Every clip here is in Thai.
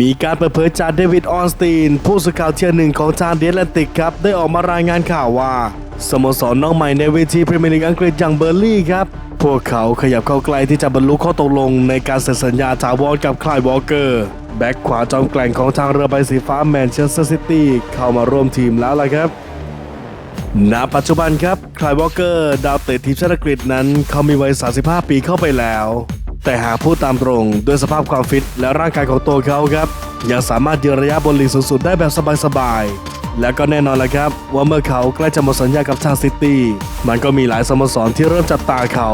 มีการเปิดเผยจากเดวิดออนสตีน ผู้สื่อข่าวเทียร์หนึ่งของทางเดลแลนติกครับ ได้ออกมารายงานข่าวว่า สโมสรน้องใหม่ในเวทีพรีเมียร์ลีกอังกฤษอย่างเบอร์ลี่ครับ พวกเขาขยับเข้าใกล้ที่จะบรรลุข้อตกลงในการเซ็นสัญญาถาวรกับคลายวอลเกอร์ แบ็กขวาจอมแกร่งของทางเรือใบสีฟ้าแมนเชสเตอร์ซิตี้เข้ามาร่วมทีมแล้วล่ะครับณปัจจุบันครับคลายวอลเกอร์ดาวเตะทีมชาติอังกฤษนั้นเขามีวัย 35 ปีเข้าไปแล้ว แต่หากพูดตามตรงด้วยสภาพความฟิตและร่างกายของตัวเขาครับ ยังสามารถยืนระยะบนลีกสูงสุดได้แบบสบายๆ และก็แน่นอนละครับ ว่าเมื่อเขาใกล้จะหมดสัญญากับทางซิตี้ มันก็มีหลายสโมสรที่เริ่มจับตาเขา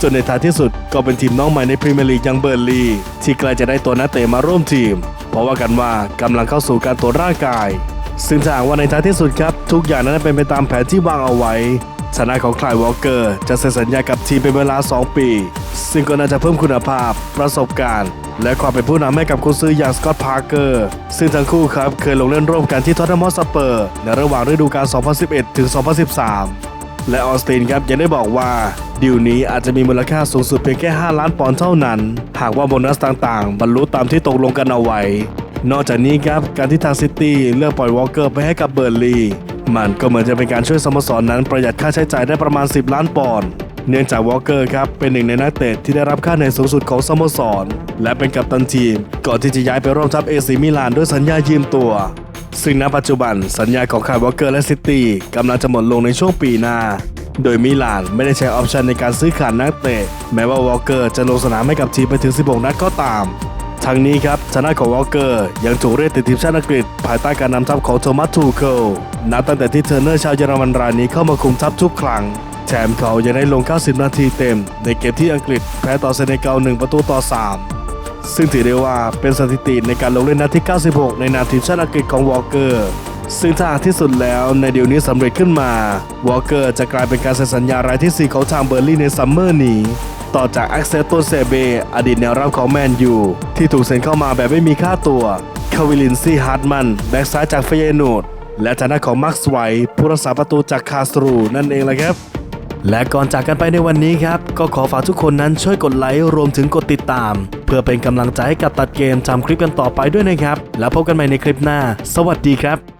จนในท้ายที่สุดก็เป็นทีมน้องใหม่ในพรีเมียร์ลีกยังเบอร์ลีที่ใกล้จะได้ตัวนักเตะมาร่วมทีม เพราะว่ากันว่ากำลังเข้าสู่การตรวจร่างกาย ซึ่งถ้าหากว่าในท้ายที่สุดครับ ทุกอย่างนั้นเป็นไปตามแผนที่วางเอาไว้ ชนะของคลายวอลเกอร์จะเซ็นสัญญากับทีมเป็นเวลา 2 ปี ซึ่งก็น่าจะเพิ่มคุณภาพ ประสบการณ์ และความเป็นผู้นำให้กับคุณซื้ออย่างสกอตพาร์เกอร์ซึ่งทั้งคู่ครับเคยลงเล่นร่วมกันที่ทอตแนมฮอสเปอร์ ในระหว่างฤดูกาล 2011 ถึง 2013 และออสตินครับยังได้บอกว่าดีลนี้อาจจะมีมูลค่าสูงสุดเพียงแค่ 5 ล้านปอนด์เท่านั้น หากว่าโบนัสต่างๆ บรรลุตามที่ตกลงกันเอาไว้นอกจากนี้ครับการที่ทางซิตี้เลือกปล่อยวอลเกอร์ไปให้กับเบอร์ลี มันก็เหมือนจะเป็นการช่วยสโมสรนนั้นประหยัดค่าใช้จ่ายได้ประมาณ 10 ล้านปอนด์เนื่องจากวอลเกอร์ครับ เป็นหนึ่งในนักเตะที่ได้รับค่าเหนื่อยสูงสุดของสโมสร และเป็นกัปตันทีม ก่อนที่จะย้ายไปร่วมทัพเอซีมิลานด้วยสัญญายืมตัว ซึ่งณปัจจุบันสัญญาของคายวอลเกอร์และซิตี้กำลังจะหมดลงในช่วงปีหน้า โดยมิลานไม่ได้ใช้ออปชันในการซื้อขาดนักเตะ แม้ว่าวอลเกอร์จะลงสนามให้กับทีมไปถึง 16 นัดก็ตาม ทางนี้ครับชนะของวอลเกอร์ยังถูกเรียกติดทีมชาติอังกฤษ ภายใต้การนำทัพของโทมัสทูเคิลนับตั้งแต่ที่เทอร์เนอร์ชาวเยอรมันรายนี้เข้ามาคุมทัพทุกครั้งแถมเขายังได้ลง 90 นาทีเต็ม ในเกมที่อังกฤษแพ้ต่อเซเนกัล1ประตูต่อ 3 ซึ่งถือได้ว่าเป็นสถิติในการลงเล่นนัดที่ 96 ในนามทีมชาติอังกฤษของวอลเกอร์ซึ่งถ้าหากที่สุดแล้วในเดียวนี้สำเร็จขึ้นมาวอลเกอร์จะกลายเป็นการเซ็นสัญญารายทีสี่4 ของทางเบอร์ลี่ในซัมเมอร์นี้ ต่อจากแอ็กเซโตเซเบอดีตแนวรับของแมนยูที่ถูกเซ็นเข้ามาแบบไม่มีค่าตัวคาวิลินซี่ฮาร์ดมันแบ็กซ้ายจากเฟเยนูดและทางด้านของมาร์คสไวท์ผู้รักษาประตูจากคาสตรูนั่นเองแหละครับและก่อนจากกันไปในวันนี้ครับ ก็ขอฝากทุกคนนั้นช่วยกดไลค์รวมถึงกดติดตาม เพื่อเป็นกำลังใจให้กับตัดเกมทำคลิปกันต่อไปด้วยนะครับ แล้วพบกันใหม่ในคลิปหน้า สวัสดีครับ